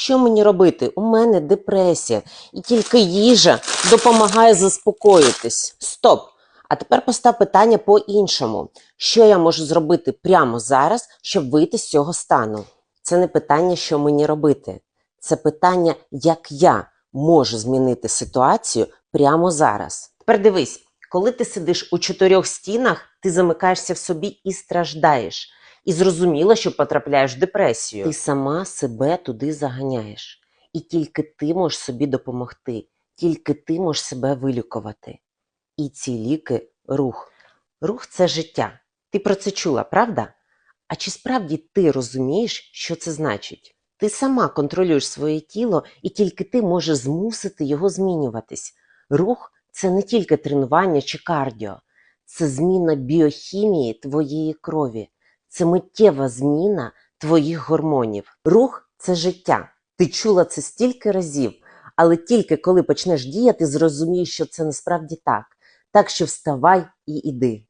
Що мені робити? У мене депресія, і тільки їжа допомагає заспокоїтись. Стоп! А тепер постав питання по-іншому. Що я можу зробити прямо зараз, щоб вийти з цього стану? Це не питання, що мені робити. Це питання, як я можу змінити ситуацію прямо зараз. Тепер дивись, коли ти сидиш у чотирьох стінах, ти замикаєшся в собі і страждаєш. І зрозуміло, що потрапляєш в депресію. Ти сама себе туди заганяєш. І тільки ти можеш собі допомогти, тільки ти можеш себе вилікувати. І ці ліки рух. Рух це життя. Ти про це чула, правда? А чи справді ти розумієш, що це значить? Ти сама контролюєш своє тіло, і тільки ти можеш змусити його змінюватись. Рух це не тільки тренування чи кардіо, це зміна біохімії твоєї крові, це миттєва зміна твоїх гормонів. Рух це життя. Ти чула це стільки разів, але тільки коли почнеш діяти, зрозумієш, що це насправді так. Так що вставай і іди.